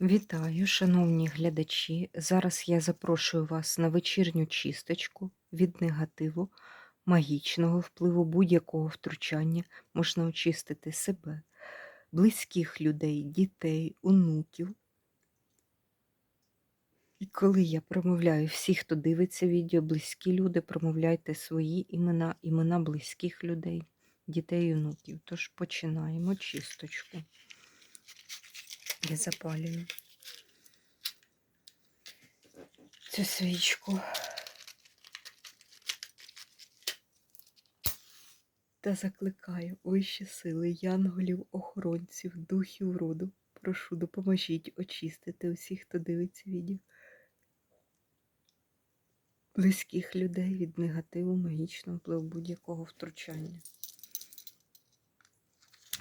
Вітаю, шановні глядачі. Зараз я запрошую вас на вечірню чисточку від негативу, магічного впливу будь-якого втручання. Можна очистити себе, близьких людей, дітей, онуків. І коли я промовляю всі, хто дивиться відео, близькі люди, промовляйте свої імена, імена близьких людей, дітей і онуків. Тож починаємо чисточку. Я запалюю цю свічку. Та закликаю вищі сили, янголів, охоронців, духів роду. Прошу, допоможіть очистити усіх, хто дивиться відео. Близьких людей від негативу, магічного впливу будь-якого втручання.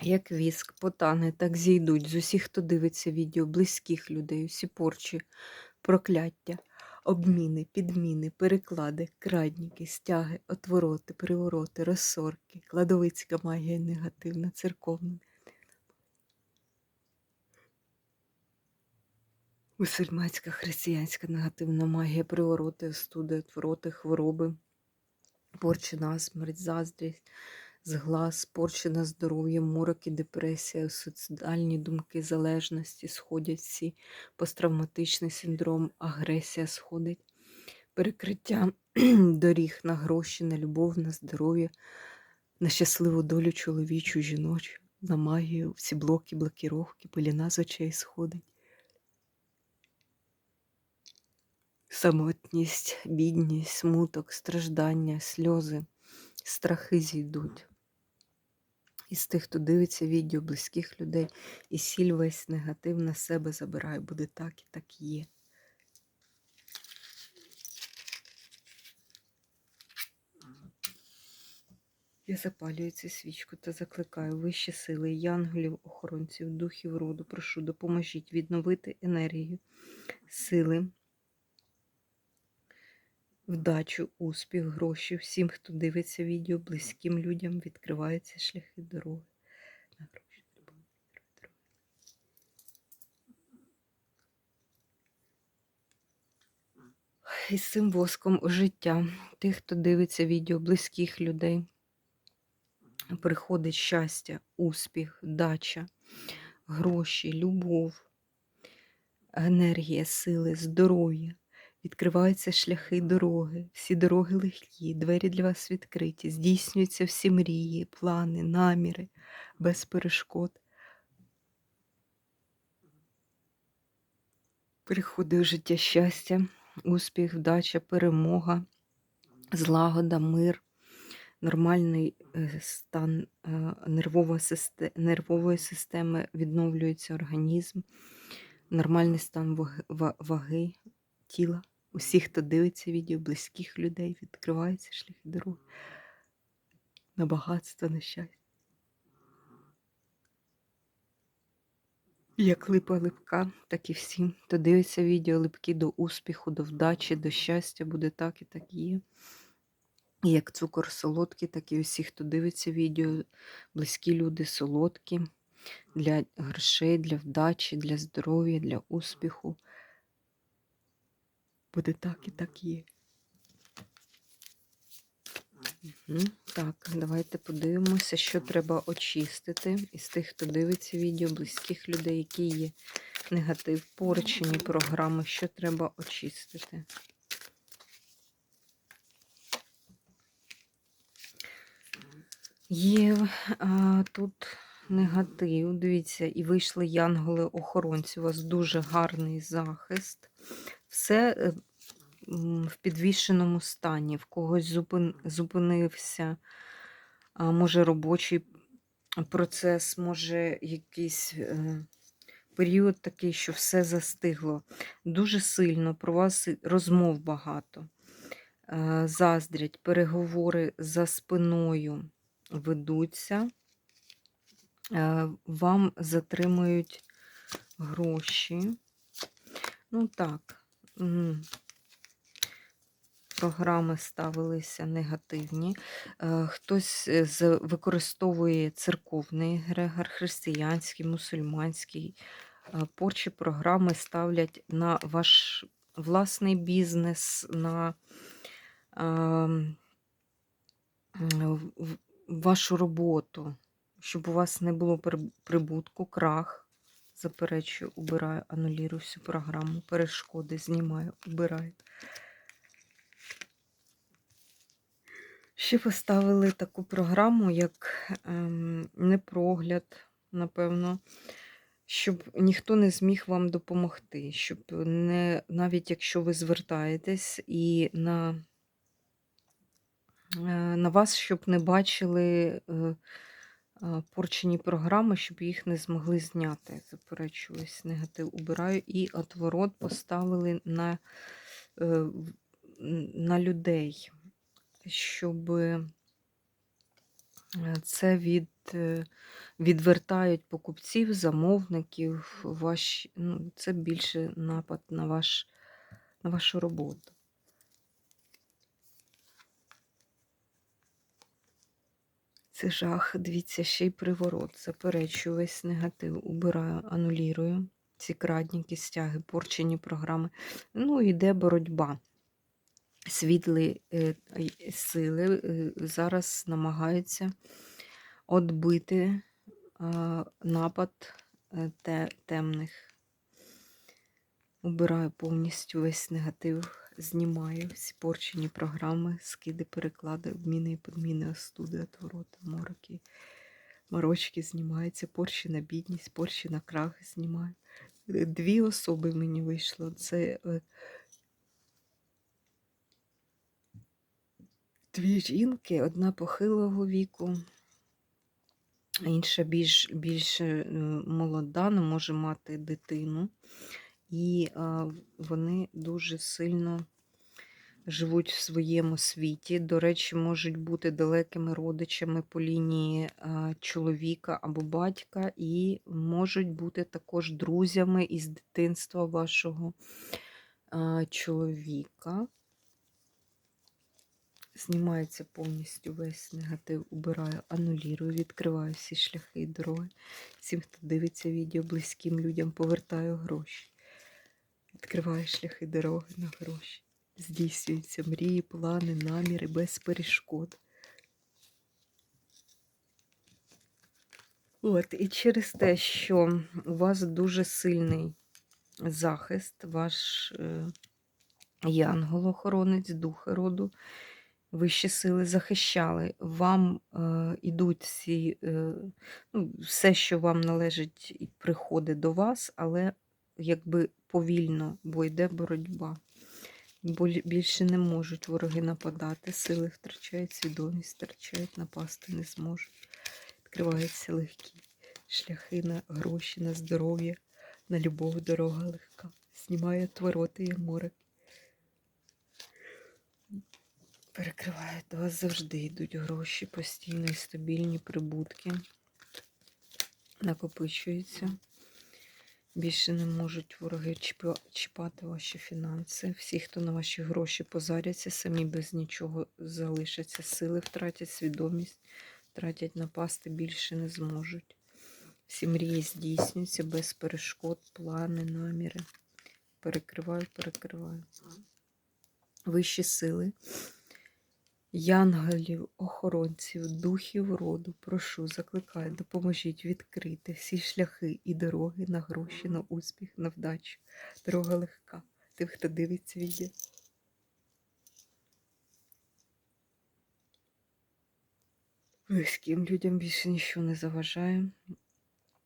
Як віск, потане, так зійдуть з усіх, хто дивиться відео, близьких людей, усі порчі, прокляття, обміни, підміни, переклади, крадніки, стяги, отвороти, привороти, розсорки, кладовицька магія негативна, церковна. Мусульманська, християнська негативна магія, привороти, остуди, отвороти, хвороби, порчі насмерть, заздрість, зглаз, порчі на здоров'я, мороки, депресія, суїцидальні думки, залежності сходять всі, посттравматичний синдром, агресія сходить, перекриття доріг на гроші, на любов, на здоров'я, на щасливу долю чоловічу, жіночу, на магію, всі блоки, блокіровки, пиліна з очей сходить. Самотність, бідність, смуток, страждання, сльози, страхи зійдуть. Із тих, хто дивиться відео близьких людей, і сіль весь негатив на себе забирає. Буде так і так є. Я запалюю цю свічку та закликаю вищі сили, янголів, охоронців, духів роду. Прошу, допоможіть відновити енергію, сили, вдачу, успіх, гроші всім, хто дивиться відео, близьким людям відкриваються шляхи дороги. На гроші. І з цим воском життя тих, хто дивиться відео, близьких людей, приходить щастя, успіх, дача, гроші, любов, енергія, сили, здоров'я. Відкриваються шляхи дороги, всі дороги легкі, двері для вас відкриті, здійснюються всі мрії, плани, наміри без перешкод. Приходить у життя щастя, успіх, вдача, перемога, злагода, мир, нормальний е, стан е, нервової системи, відновлюється організм, нормальний стан ваги, тіла. Усіх, хто дивиться відео, близьких людей, відкриваються шляхи дороги на багатство, на щастя. Як липа липка, так і всі, хто дивиться відео липкі до успіху, до вдачі, до щастя, буде так і так є. І як цукор солодкий, так і усі, хто дивиться відео, близькі люди солодкі для грошей, для вдачі, для здоров'я, для успіху. Буде так і так є. Так, давайте подивимося, що треба очистити із тих, хто дивиться відео, близьких людей, які є негатив, порчені програми, що треба очистити. Є а, тут негатив. Дивіться, і вийшли янголи-охоронці. У вас дуже гарний захист. Все е, в підвішеному стані, в когось зупин, зупинився, може робочий процес, може якийсь е, період такий, що все застигло. Дуже сильно про вас розмов багато. Е, Заздрять, переговори за спиною ведуться. Вам затримують гроші. Ну так, програми ставилися негативні. Е, Хтось е, використовує церковний егрегор, християнський, мусульманський, е, порчі програми ставлять на ваш власний бізнес, на ем, вашу роботу, щоб у вас не було прибутку, крах. Заперечую, убираю, анулірую всю програму, перешкоди знімаю, убираю. Ще поставили таку програму, як ем, непрогляд, напевно, щоб ніхто не зміг вам допомогти, щоб не, навіть якщо ви звертаєтесь і на, е, на вас, щоб не бачили е, порчені програми, щоб їх не змогли зняти. Заперечую, ось негатив убираю. І отворот поставили на, е, на людей, щоб е, це від, е, відвертають покупців, замовників. Ваш, ну, це більше напад на, ваш, на вашу роботу. Це жах, дивіться, ще й приворот. Заперечую весь негатив, убираю, анулірую ці крадніки, стяги, порчені програми. Ну, йде боротьба. Світлі е, сили е, зараз намагаються отбити а, напад е, те, темних. Убираю повністю весь негатив, знімаю всі порчені програми, скиди, переклади, обміни і подміни, остуди, отвороти, мороки, морочки знімаються, порчі на бідність, порчі на крах знімаю. Е, Дві особи мені вийшло. Це е, дві жінки, одна похилого віку, інша більш, більш е, молода, не може мати дитину. І вони дуже сильно живуть в своєму світі. До речі, можуть бути далекими родичами по лінії чоловіка або батька, і можуть бути також друзями із дитинства вашого чоловіка. Знімається повністю весь негатив, убираю, анулірую, відкриваю всі шляхи і дороги. Всім, хто дивиться відео, близьким людям повертаю гроші. Відкриваю шляхи дороги на гроші. Здійснюються мрії, плани, наміри без перешкод. От, і через те, що у вас дуже сильний захист, ваш е, янгол-охоронець, дух роду, вищі сили захищали. Вам е, ідуть всі, е, ну, все, що вам належить, і приходить до вас, але якби повільно, бо йде боротьба. Більше не можуть вороги нападати, сили втрачають, свідомість втрачають, напасти не зможуть. Відкриваються легкі шляхи на гроші, на здоров'я, на любов дорога легка. Знімає твороти і море. Перекриває до вас завжди йдуть гроші, постійно і стабільні прибутки. Накопичуються. Більше не можуть вороги чіпати ваші фінанси. Всі, хто на ваші гроші позаряться, самі без нічого залишаться. Сили втратять, свідомість, втратять напасти, більше не зможуть. Всі мрії здійснюються без перешкод, плани, наміри. Перекриваю, перекриваю. Вищі сили. Янголів, охоронців, духів роду, прошу, закликаю, допоможіть відкрити всі шляхи і дороги на гроші, на успіх, на вдачу. Дорога легка. Тим, хто дивиться відео. Близьким людям більше нічого не заважає.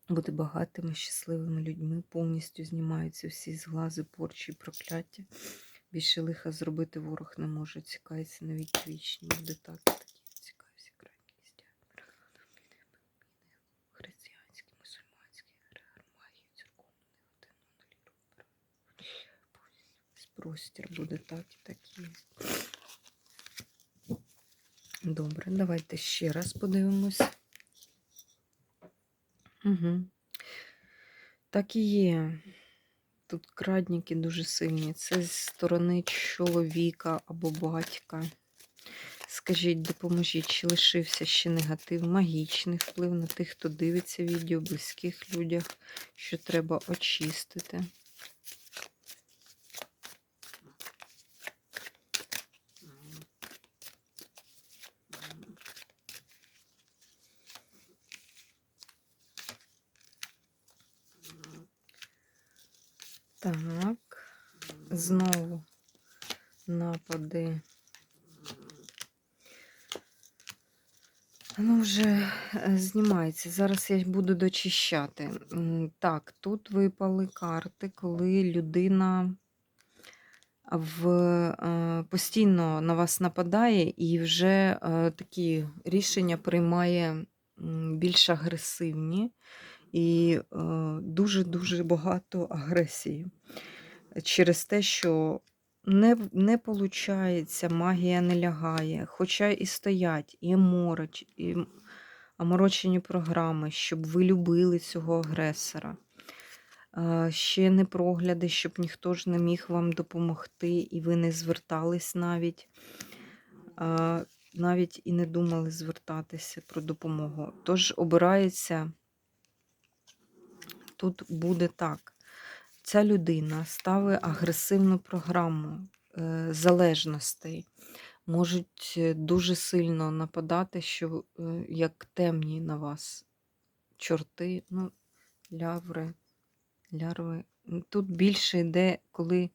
Бути багатими, щасливими людьми. Повністю знімаються всі зглази, порчі прокляття. Більше лиха зробити ворог не може. Цікається навіть вічні. Буде так такі. Цікавість крайні місця. Християнські, мусульманські, РР, магію, церковну, негативну, аналіру. Простір буде так і такі. Добре, давайте ще раз подивимось. Угу. Так і є. Тут крадніки дуже сильні. Це з сторони чоловіка або батька. Скажіть, допоможіть, чи лишився ще негатив, магічний вплив на тих, хто дивиться відео, близьких людях, що треба очистити. Так, знову напади. Воно вже е, знімається. Зараз я буду дочищати. Так, тут випали карти, коли людина в, е, постійно на вас нападає і вже е, такі рішення приймає більш агресивні і е, дуже-дуже багато агресії. Через те, що не, не виходить, магія не лягає, хоча і стоять, і мороч, і м- оморочені програми, щоб ви любили цього агресора. Е, Ще не прогляди, щоб ніхто ж не міг вам допомогти, і ви не звертались навіть, е, навіть і не думали звертатися про допомогу. Тож обирається, тут буде так. Ця людина ставить агресивну програму е, залежностей, можуть е, дуже сильно нападати, що е, як темні на вас чорти, ну, ляври, лярви. Тут більше йде, коли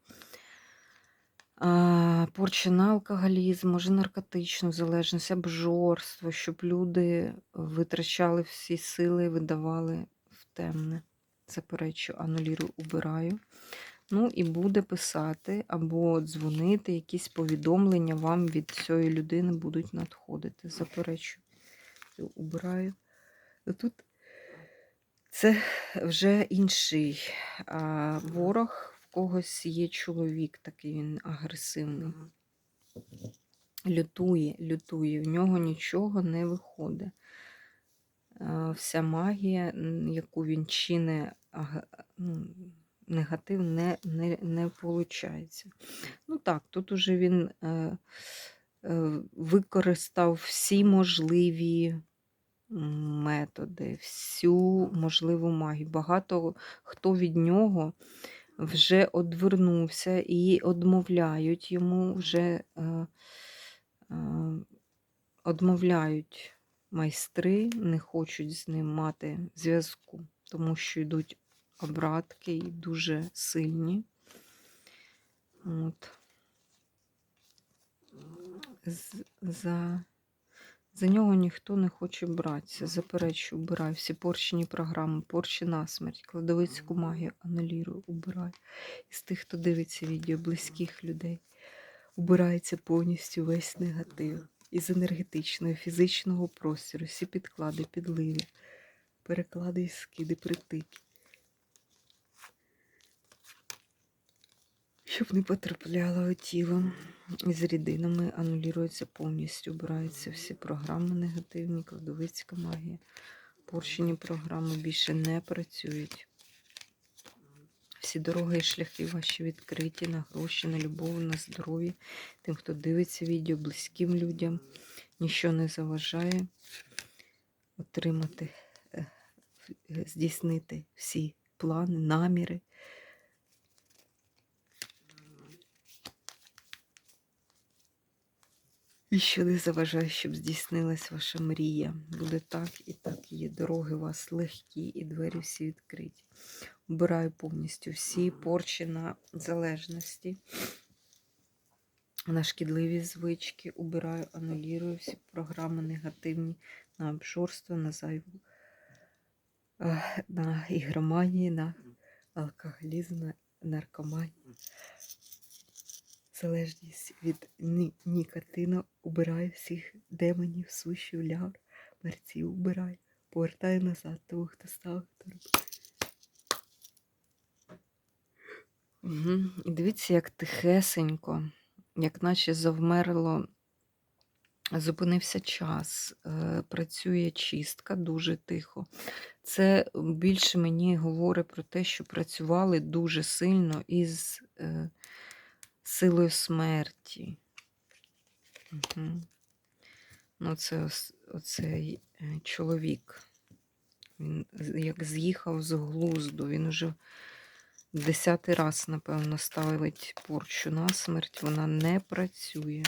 а, порча алкоголізм, може наркотичну залежність, обжорство, щоб люди витрачали всі сили видавали в темне. Заперечу, анулірую, убираю. Ну і буде писати або дзвонити, якісь повідомлення вам від цієї людини будуть надходити. Заперечу, убираю. Тут це вже інший а, ворог, в когось є чоловік, такий він агресивний. Лютує, лютує, в нього нічого не виходить. Вся магія, яку він чине, ну, негатив не, не, не виходить. Ну так, тут уже він е, е, використав всі можливі методи, всю можливу магію. Багато хто від нього вже одвернувся і одмовляють йому вже е, одмовляють майстри, не хочуть з ним мати зв'язку, тому що йдуть обратки і дуже сильні. От. За, за нього ніхто не хоче братися. Заперечую, убираю всі порчені програми, порчі насмерть, кладовицьку магію, анулірую, убираю. Із тих, хто дивиться відео, близьких людей, убирається повністю весь негатив. Із енергетичного, фізичного простору, всі підклади, підливи, переклади і скиди, притики. Щоб не потрапляло тіло. З рідинами анулюється повністю, обираються всі програми негативні, кладовицька магія. Порчені програми більше не працюють. Всі дороги і шляхи ваші відкриті на гроші, на любов, на здоров'я. Тим, хто дивиться відео, близьким людям, нічого не заважає отримати, е, здійснити всі плани, наміри. І що не заважає, щоб здійснилась ваша мрія. Буде так і так є. Дороги у вас легкі, і двері всі відкриті. Убираю повністю всі порчі на залежності, на шкідливі звички. Убираю, анулірую всі програми негативні на обжорство, на зайву, на ігроманії, на алкоголізм, на наркоманію. Залежність від ні- нікотину убираю всіх демонів, сущів, ляв, мерців убираю, повертаю назад того, хто став, хто робив. Угу. І дивіться, як тихесенько, як наче завмерло, зупинився час, е, працює чистка дуже тихо. Це більше мені говорить про те, що працювали дуже сильно із е, силою смерті. Угу. Ну, це оцей е, чоловік. Він як з'їхав з глузду. Він уже десятий раз, напевно, ставить порчу на смерть. Вона не працює.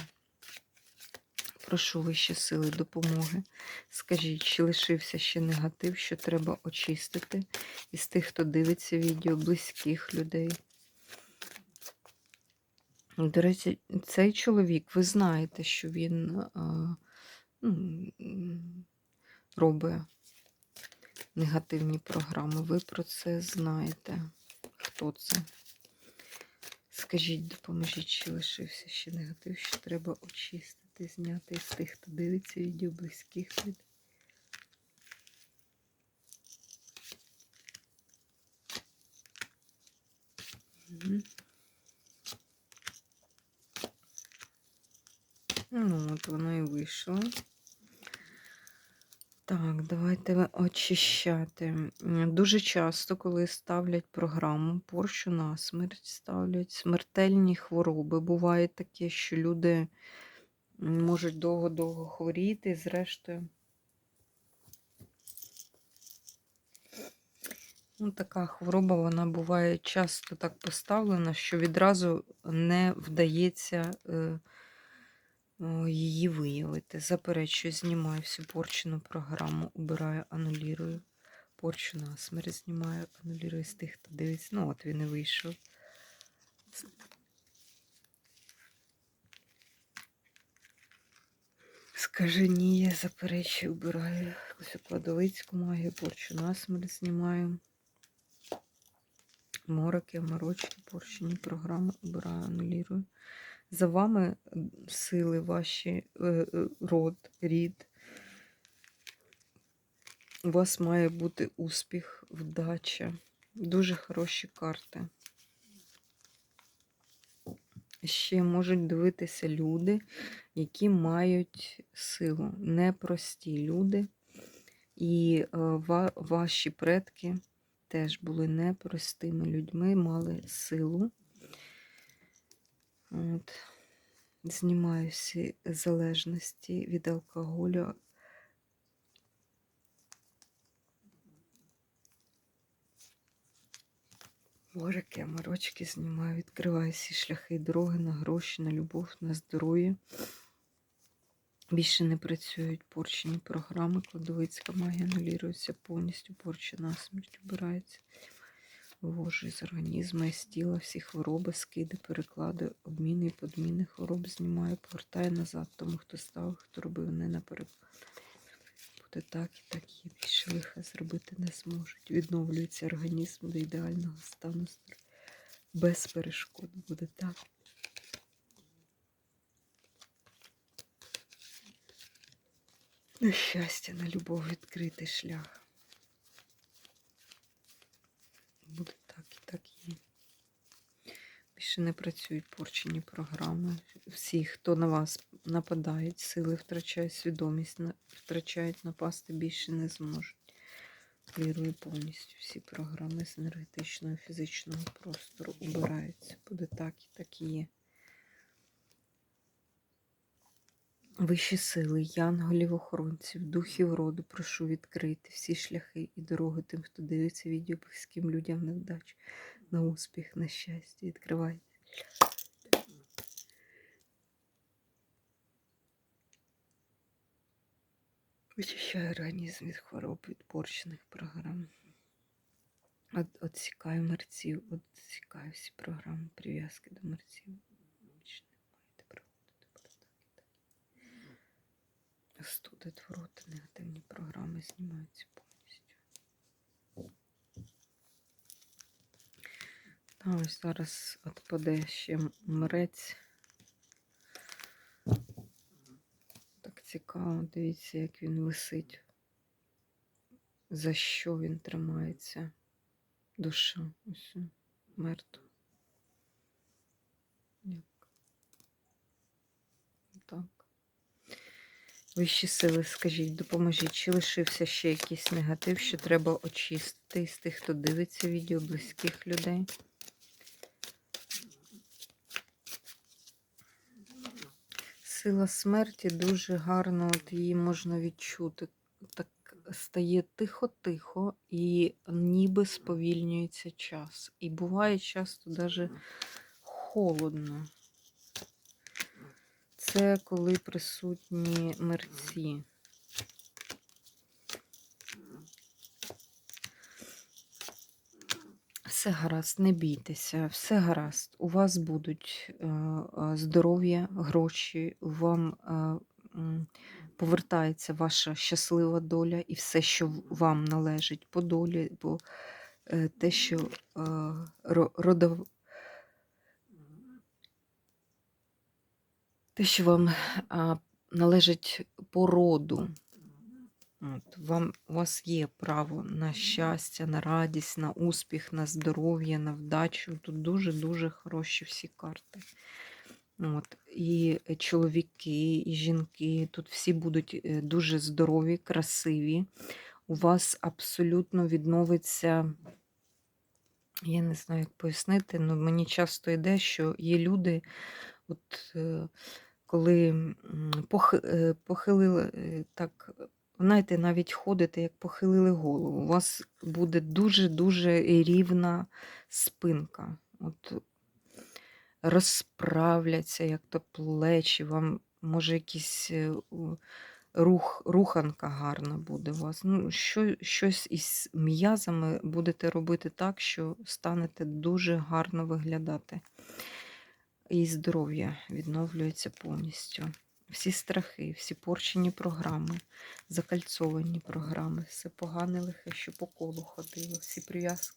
Прошу вищі сили допомоги. Скажіть, чи лишився ще негатив, що треба очистити із тих, хто дивиться відео, близьких людей. До речі, цей чоловік, ви знаєте, що він а, ну, робить негативні програми. Ви про це знаєте. Хто це? Скажіть, допоможіть, чи лишився ще негатив, що треба очистити, зняти з тих, хто дивиться відео близьких людей. Мгм. Ну, от воно і вийшло. Так, давайте очищати. Дуже часто, коли ставлять програму порщу на смерть, ставлять смертельні хвороби. Буває таке, що люди можуть довго-довго хворіти, зрештою. Ну, така хвороба, вона буває часто так поставлена, що відразу не вдається е, її виявити. Заперечую, знімаю всю порчену програму, убираю, анулірую. Порчу на знімаю, анулірую з тих, хто дивиться. Ну, от він і вийшов. Скажи ні, я заперечую, убираю всю кладовицьку магію, порчу на смерть знімаю. Мороки, морочки, порчені програми убираю, анулірую. За вами сили ваші, е, е, род, рід. У вас має бути успіх, вдача. Дуже хороші карти. Ще можуть дивитися люди, які мають силу. Непрості люди. І е, ва- ваші предки теж були непростими людьми, мали силу. От. Знімаю всі залежності від алкоголю. Морики, морочки знімаю, відкриваю всі шляхи і дороги на гроші, на любов, на здоров'я. Більше не працюють порчені програми, кладовицька магія анулюється повністю, порча на смерть обирається. Вивожу з організму, із тіла всі хвороби, скиди, переклади, обміни і подміни хвороб знімаю, повертаю назад тому, хто став, хто робив не наперед. Буде так і так є. Більше лиха зробити не зможуть. Відновлюється організм до ідеального стану. Без перешкод буде так. На щастя, на любов відкритий шлях. Буде так і так є. Більше не працюють порчені програми. Всі, хто на вас нападають, сили втрачають свідомість, втрачають напасти, більше не зможуть. Вірую повністю всі програми з енергетичного і фізичного простору убираються. Буде так і так і є. Вищі сили, янголів, охоронців, духів роду, прошу відкрити всі шляхи і дороги тим, хто дивиться відео близьким людям на вдачу, на успіх, на щастя. Відкривайте. Очищаю організм від хвороб, від порчених програм. Отсікаю мерців, отсікаю всі програми, прив'язки до мерців. Більше не маєте проводити буде так і так. Студи, твороти, негативні програми знімаються повністю. Та ось зараз відпаде ще мрець. Так цікаво, дивіться, як він висить. За що він тримається? Душа. Ось мертва. Вищі сили, скажіть, допоможіть, чи лишився ще якийсь негатив, що треба очистити із тих, хто дивиться відео близьких людей? Сила смерті дуже гарно, от її можна відчути. Так стає тихо-тихо і ніби сповільнюється час. І буває часто навіть холодно. Це коли присутні мерці. Все гаразд, не бійтеся, все гаразд. У вас будуть е, е, здоров'я, гроші, вам е, повертається ваша щаслива доля і все, що вам належить по долі, е, те, що родов... те, що вам належить по роду. От, вам, у вас є право на щастя, на радість, на успіх, на здоров'я, на вдачу. Тут дуже-дуже хороші всі карти. От, і чоловіки, і жінки, тут всі будуть е, дуже здорові, красиві. У вас абсолютно відновиться, я не знаю, як пояснити, але мені часто йде, що є люди, от е, коли е, похилили так, знаєте, навіть ходите, як похилили голову. У вас буде дуже-дуже рівна спинка. От розправляться, як то плечі, вам може якийсь е, рух, руханка гарна буде у вас. Ну, що, щось із м'язами будете робити так, що станете дуже гарно виглядати. І здоров'я відновлюється повністю. Всі страхи, всі порчені програми, закальцовані програми, все погане лихе, що по колу ходило, всі прив'язки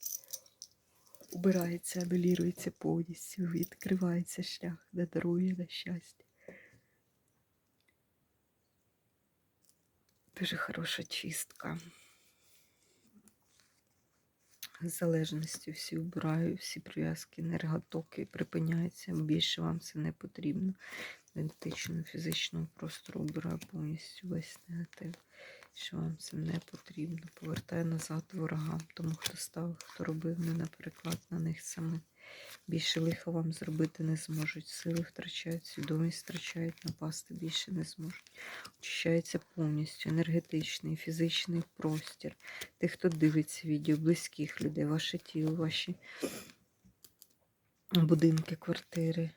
убирається, анулюється повністю, відкривається шлях до дарує до щастя. Дуже хороша чистка. Залежності всі убираю, всі прив'язки, енерготоки припиняються. Більше вам це не потрібно. Ідентично, фізичного простору убираю повністю весь негатив, що вам це не потрібно. Повертаю назад ворогам, тому хто став, хто робив мене переклад на них саме. Більше лиха вам зробити не зможуть. Сили втрачають, свідомість втрачають, напасти більше не зможуть. Очищається повністю енергетичний, фізичний простір. Тих, хто дивиться відео, близьких людей, ваше тіло, ваші будинки, квартири,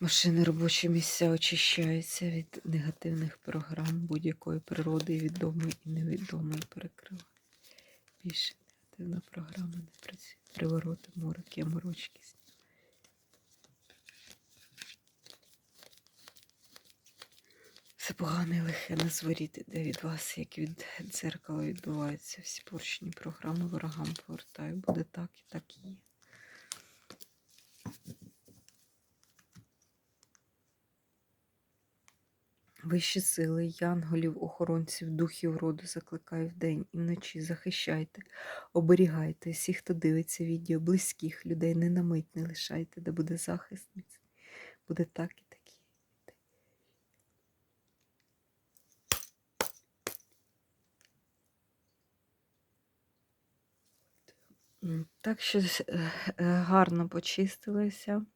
машини, робочі місця очищаються від негативних програм будь-якої природи, відомої і невідомої перекриває. Більше негативна програма не працює. Привороти, мороки, морочки. Все погане і лихе на зворіт іде від вас, як від дзеркала відбувається. Всі порчені програми ворогам повертаю. Буде так і так і є. Вищі сили, янголів, охоронців, духів роду закликаю вдень і вночі. Захищайте, оберігайте всіх, хто дивиться відео, близьких людей, не на не лишайте, де буде захист. Буде так і так і є. М, Так що е, е, гарно почистилися.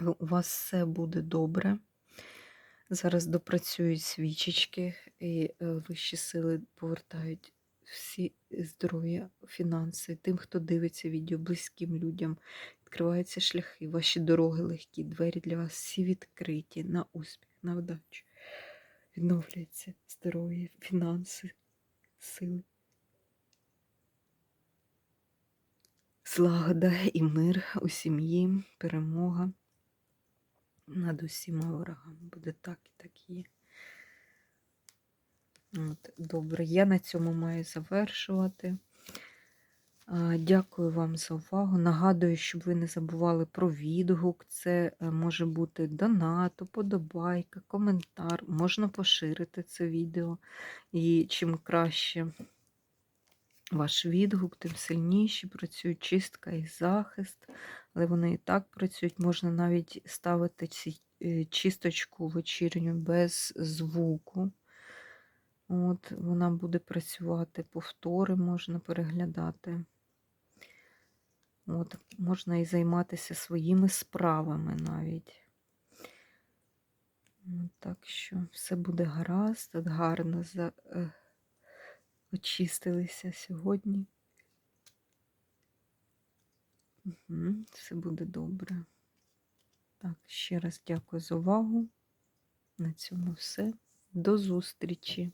У вас все буде добре. Зараз допрацюють свічечки, і е, вищі сили повертають всі здоров'я, фінанси. Тим, хто дивиться відео, близьким людям, відкриваються шляхи, ваші дороги легкі, двері для вас всі відкриті на успіх, на вдачу. Відновлюється здоров'я, фінанси, сили. Злагода і мир у сім'ї, перемога над усіма ворогами. Буде так і так є. От, добре, я на цьому маю завершувати. Дякую вам за увагу. Нагадую, щоб ви не забували про відгук. Це е, може бути донат, подобайка, коментар. Можна поширити це відео. І чим краще ваш відгук, тим сильніше працює чистка і захист. Але вони і так працюють. Можна навіть ставити е, чисточку вечірню без звуку. От, вона буде працювати, повтори можна переглядати. От, можна і займатися своїми справами навіть. Так що все буде гаразд, гарно е, очистилися сьогодні. Угу, все буде добре. Так, ще раз дякую за увагу. На цьому все. До зустрічі!